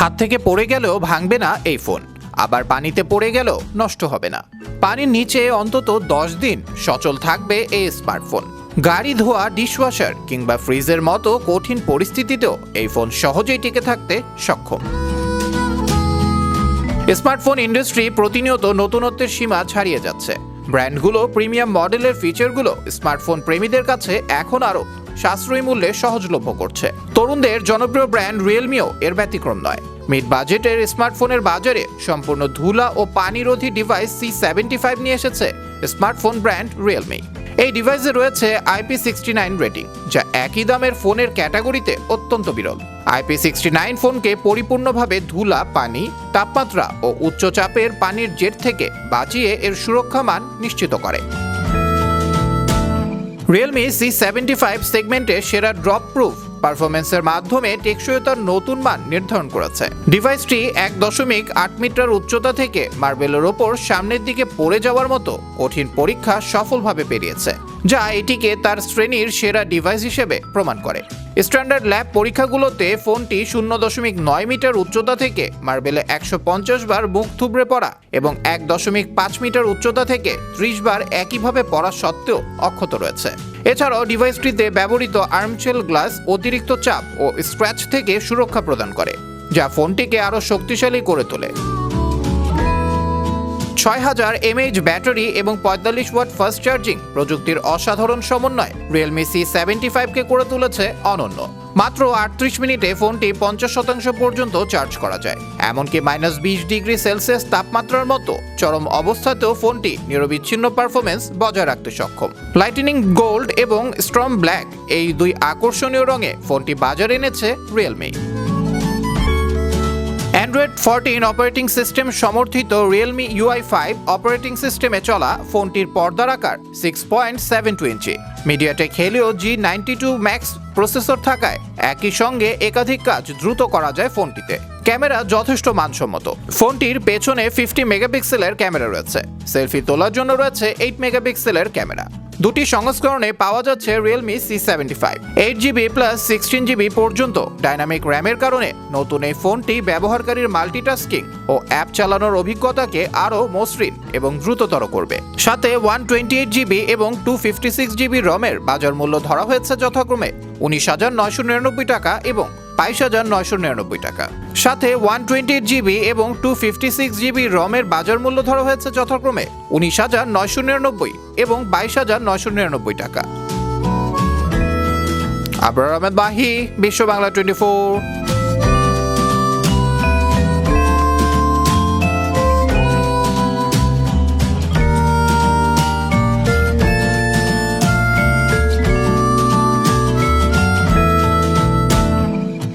হাত থেকে পড়ে গেলেও ভাঙবে না এই ফোন। আবার পানিতে পড়ে গেলেও নষ্ট হবে না। পানির নিচে অন্তত দশ দিন সচল থাকবে এই স্মার্টফোন। গাড়ি, ধোয়া, ডিশওয়াশার কিংবা ফ্রিজের মতো কঠিন পরিস্থিতিতেও এই ফোন সহজেই টিকে থাকতে সক্ষম। স্মার্টফোন ইন্ডাস্ট্রি প্রতিনিয়ত নতুনত্বের সীমা ছাড়িয়ে যাচ্ছে। ব্র্যান্ডগুলো, প্রিমিয়াম মডেলের ফিচারগুলো স্মার্টফোন প্রেমীদের কাছে এখন আরও সাশ্রয়ী মূল্যে সহজলভ্য করছে। তরুণদের জনপ্রিয় ব্র্যান্ড রিয়েলমিও এর ব্যতিক্রম নয়। মিড বাজেটের স্মার্টফোনের বাজারে সম্পূর্ণ ধুলা ও পানিরোধী ডিভাইস সি সেভেন্টি ফাইভ নিয়ে এসেছে স্মার্টফোন ব্র্যান্ড রিয়েলমি। এই ডিভাইসে রয়েছে আইপি সিক্সটি নাইন রেটিং যা একই দামের ফোনের ক্যাটাগরিতে অত্যন্ত বিরল। আইপি সিক্সটি নাইন ফোনকে পরিপূর্ণভাবে ধুলা, পানি, তাপমাত্রা ও উচ্চ চাপের পানির জেট থেকে বাঁচিয়ে এর সুরক্ষা মান নিশ্চিত করে। রিয়েলমি সি সেভেন্টি ফাইভ সেগমেন্টে সেরা ড্রপ প্রুফ পারফরমেন্সের মাধ্যমে টেকসইতার নতুন মান নির্ধারণ করেছে। ডিভাইসটি এক দশমিক আট মিটার উচ্চতা থেকে মার্বেলের ওপর সামনের দিকে পড়ে যাওয়ার মতো কঠিন পরীক্ষা সফলভাবে পেরিয়েছে, যা এটিকে তার শ্রেণির সেরা ডিভাইস হিসেবে প্রমাণ করে। স্ট্যান্ডার্ড ল্যাব পরীক্ষাগুলোতে ফোনটি শূন্য দশমিক নয় মিটার উচ্চতা থেকে মার্বেলে একশো পঞ্চাশ বার মুখ থুবড়ে পড়া এবং এক দশমিক পাঁচ মিটার উচ্চতা থেকে ত্রিশ বার একইভাবে পড়া সত্ত্বেও অক্ষত রয়েছে। এছাড়াও ডিভাইসটিতে ব্যবহৃত আর্মচেল গ্লাস অতিরিক্ত চাপ ও স্ক্র্যাচ থেকে সুরক্ষা প্রদান করে, যা ফোনটিকে আরও শক্তিশালী করে তোলে। ছয় হাজার এমএইচ ব্যাটারি এবং পঁয়তাল্লিশ ওয়াট ফাস্ট চার্জিং, প্রযুক্তির অসাধারণ সমন্বয়। রিয়েলমি সি সেভেন্টি ফাইভকে করে তুলেছে অনন্য। মাত্র আটত্রিশ মিনিটে ফোনটি পঞ্চাশ শতাংশ পর্যন্ত চার্জ করা যায়। এমনকি মাইনাস বিশ ডিগ্রি সেলসিয়াস তাপমাত্রার মতো চরম অবস্থাতেও ফোনটি নিরবিচ্ছিন্ন পারফরমেন্স বজায় রাখতে সক্ষম। লাইটেনিং গোল্ড এবং স্ট্রম ব্ল্যাক এই দুই আকর্ষণীয় রঙে ফোনটি বাজারে এনেছে Realme Android fourteen operating system সমর্থিত রিয়েলমি ইউআই ফাইভ অপারেটিং সিস্টেমে চলা ফোনটির পর্দার আকার six point seven two inch MediaTek Helio G ninety two max processor থাকায় একই সঙ্গে একাধিক কাজ দ্রুত করা যায় ফোনটিতে। ক্যামেরা যথেষ্ট মানসম্মত। ফোনটির পেছনে ফিফটি মেগাপিক্সেলের ক্যামেরা রয়েছে। সেলফি তোলার জন্য রয়েছে এইট মেগাপিক্সেলের ক্যামেরা। দুটি সংস্করণে পাওয়া যাচ্ছে Realme C seventy five eight GB plus sixteen GB পর্যন্ত। ডাইনামিক র্যামের কারণে নতুন এই ফোনটি ব্যবহারকারীর মাল্টিটাস্কিং ও অ্যাপ চালানোর অভিজ্ঞতাকে আরও মসৃণ এবং দ্রুততর করবে। সাথে ওয়ান টোয়েন্টি এইট জিবি এবং টু ফিফটি সিক্স জিবি রমের বাজার মূল্য ধরা হয়েছে যথাক্রমে উনিশ হাজার নয়শো নিরানব্বই টাকা এবং বাইশ হাজার নয়শো নিরানব্বই টাকা। সাথে ওয়ান টোয়েন্টি জিবি এবং টু ফিফটি সিক্স জিবি রমের বাজার মূল্য ধরা হয়েছে যথাক্রমে উনিশ হাজার নয়শো নিরানব্বই এবং বাইশ হাজার নয়শো নিরানব্বই টাকা। আবরার আহমেদ বাহি বিশ্ব বাংলা টোয়েন্টি ফোর।